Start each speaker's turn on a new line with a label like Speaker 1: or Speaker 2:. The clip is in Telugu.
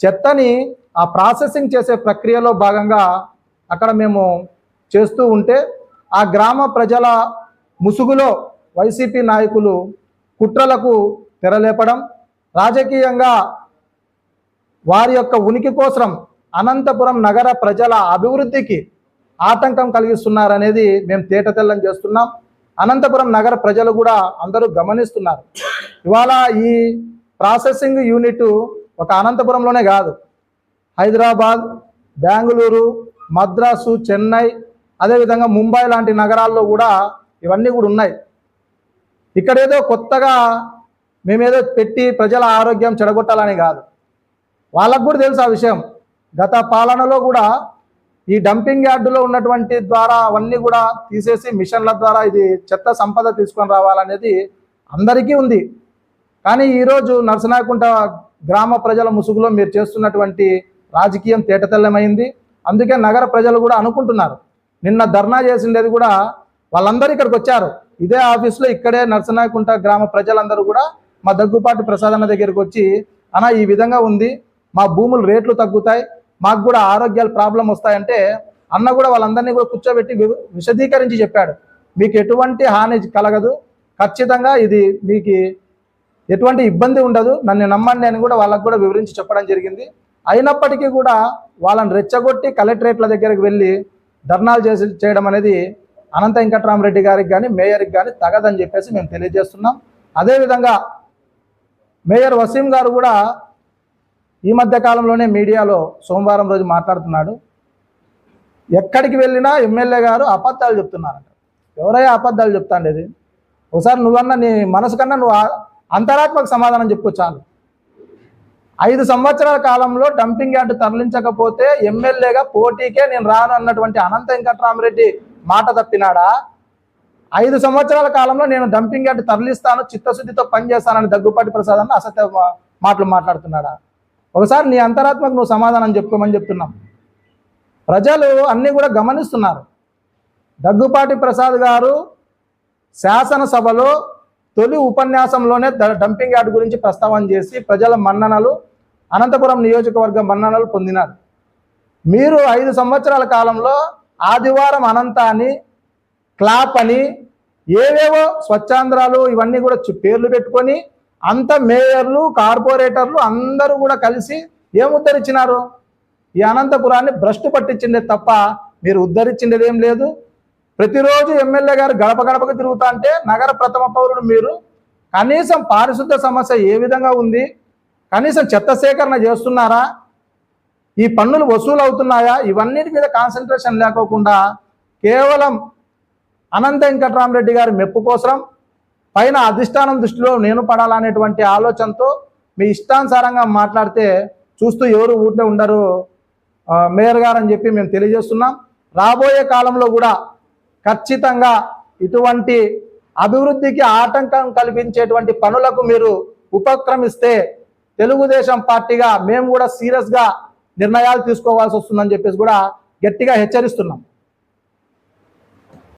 Speaker 1: చెత్తని ఆ ప్రాసెసింగ్ చేసే ప్రక్రియలో భాగంగా అక్కడ మేము చేస్తూ ఉంటే ఆ గ్రామ ప్రజల ముసుగులో వైసీపీ నాయకులు కుట్రలకు తెరలేపడం రాజకీయంగా వారి యొక్క ఉనికి కోసం అనంతపురం నగర ప్రజల అభివృద్ధికి ఆటంకం కలిగిస్తున్నారనేది మేము తేటతెల్లం చేస్తున్నాం. అనంతపురం నగర ప్రజలు కూడా అందరూ గమనిస్తున్నారు. ఇవాళ ఈ ప్రాసెసింగ్ యూనిట్ ఒక అనంతపురంలోనే కాదు. హైదరాబాద్ బెంగళూరు మద్రాసు చెన్నై అదేవిధంగా ముంబై లాంటి నగరాల్లో కూడా ఇవన్నీ కూడా ఉన్నాయి. ఇక్కడేదో కొత్తగా మేమేదో పెట్టి ప్రజల ఆరోగ్యం చెడగొట్టాలని కాదు. వాళ్ళకు కూడా తెలుసు ఆ విషయం. గత పాలనలో కూడా ఈ డంపింగ్ యార్డులో ఉన్నటువంటి ద్వారా అవన్నీ కూడా తీసేసి మిషన్ల ద్వారా ఇది చెత్త సంపద తీసుకొని రావాలనేది అందరికీ ఉంది. కానీ ఈరోజు నరసనాయకుంట గ్రామ ప్రజల ముసుగులో మీరు చేస్తున్నటువంటి రాజకీయం తేటతెల్లమైంది. అందుకే నగర ప్రజలు కూడా అనుకుంటున్నారు. నిన్న ధర్నా చేసిండేది కూడా వాళ్ళందరూ ఇక్కడికి వచ్చారు. ఇదే ఆఫీస్లో ఇక్కడే నర్సనాయకుంట గ్రామ ప్రజలందరూ కూడా మా దగ్గుపాటి ప్రసాద్ అన్న దగ్గరికి వచ్చి అన్న ఈ విధంగా ఉంది. మా భూములు రేట్లు తగ్గుతాయి. మాకు కూడా ఆరోగ్యాలు ప్రాబ్లం వస్తాయంటే అన్న కూడా వాళ్ళందరినీ కూడా కూర్చోబెట్టి వి- విశదీకరించి చెప్పాడు. మీకు ఎటువంటి హాని కలగదు. ఖచ్చితంగా ఇది మీకు ఎటువంటి ఇబ్బంది ఉండదు. నన్ను నమ్మండి అని కూడా వాళ్ళకు కూడా వివరించి చెప్పడం జరిగింది. అయినప్పటికీ కూడా వాళ్ళని రెచ్చగొట్టి కలెక్టరేట్ల దగ్గరికి వెళ్ళి ధర్నాలు చేసి చేయడం అనేది అనంత వెంకటరామరెడ్డి గారికి కానీ మేయర్కి కానీ తగదని చెప్పేసి మేము తెలియజేస్తున్నాం. అదేవిధంగా మేయర్ వసీం గారు కూడా ఈ మధ్య కాలంలోనే మీడియాలో సోమవారం రోజు మాట్లాడుతున్నాడు. ఎక్కడికి వెళ్ళినా ఎమ్మెల్యే గారు అబద్ధాలు చెప్తున్నారంట. ఎవరయ్యా అబద్ధాలు చెప్తాండేది? ఒకసారి నువ్వన్నా నీ మనసు కన్నా నువ్వు ఆ- అంతరాత్మక సమాధానం చెప్పు చాలు. ఐదు సంవత్సరాల కాలంలో డంపింగ్ యార్డ్ తరలించకపోతే ఎమ్మెల్యేగా పోటీకే నేను రాను అన్నటువంటి అనంత వెంకట్రామరెడ్డి మాట తప్పినాడా? ఐదు సంవత్సరాల కాలంలో నేను డంపింగ్ యార్డ్ తరలిస్తాను చిత్తశుద్ధితో పనిచేస్తానని దగ్గుపాటి ప్రసాద్ అన్న అసత్య మాటలు మాట్లాడుతున్నాడా? ఒకసారి నీ అంతరాత్మకు నువ్వు సమాధానం చెప్పుకోమని చెప్తున్నాం. ప్రజలు అన్నీ కూడా గమనిస్తున్నారు. దగ్గుపాటి ప్రసాద్ గారు శాసనసభలో తొలి ఉపన్యాసంలోనే డంపింగ్ యార్డ్ గురించి ప్రస్తావన చేసి ప్రజల మన్ననలు అనంతపురం నియోజకవర్గ మన్ననలు పొందినారు. మీరు ఐదు సంవత్సరాల కాలంలో ఆదివారం అనంత అని క్లాప్ అని ఏవేవో స్వచ్ఛాంధ్రాలు ఇవన్నీ కూడా పేర్లు పెట్టుకొని అంత మేయర్లు కార్పొరేటర్లు అందరూ కూడా కలిసి ఏం ఉద్ధరించినారు ఈ అనంతపురాన్ని భ్రష్టు పట్టించిందే తప్ప మీరు ఉద్ధరించిండేదేం లేదు. ప్రతిరోజు ఎమ్మెల్యే గారు గడప గడపకు తిరుగుతా అంటే నగర ప్రథమ పౌరుడు మీరు. కనీసం పారిశుద్ధ సమస్య ఏ విధంగా ఉంది? కనీసం చెత్త సేకరణ చేస్తున్నారా? ఈ పన్నులు వసూలు అవుతున్నాయా ఇవన్నిటి మీద కాన్సన్ట్రేషన్ లేకోకుండా కేవలం అనంత వెంకటరామరెడ్డి గారి మెప్పు కోసం పైన అధిష్టానం దృష్టిలో నేను పడాలనేటువంటి ఆలోచనతో మీ ఇష్టానుసారంగా మాట్లాడితే చూస్తూ ఎవరు ఊటే ఉండరు మేయర్ గారు అని చెప్పి మేము తెలియజేస్తున్నాం. రాబోయే కాలంలో కూడా ఖచ్చితంగా ఇటువంటి అభివృద్ధికి ఆటంకం కల్పించేటువంటి పనులకు మీరు ఉపక్రమిస్తే తెలుగుదేశం పార్టీగా మేము కూడా సీరియస్గా నిర్ణయాలు తీసుకోవాల్సి వస్తుందని చెప్పేసి కూడా గట్టిగా హెచ్చరిస్తున్నాం.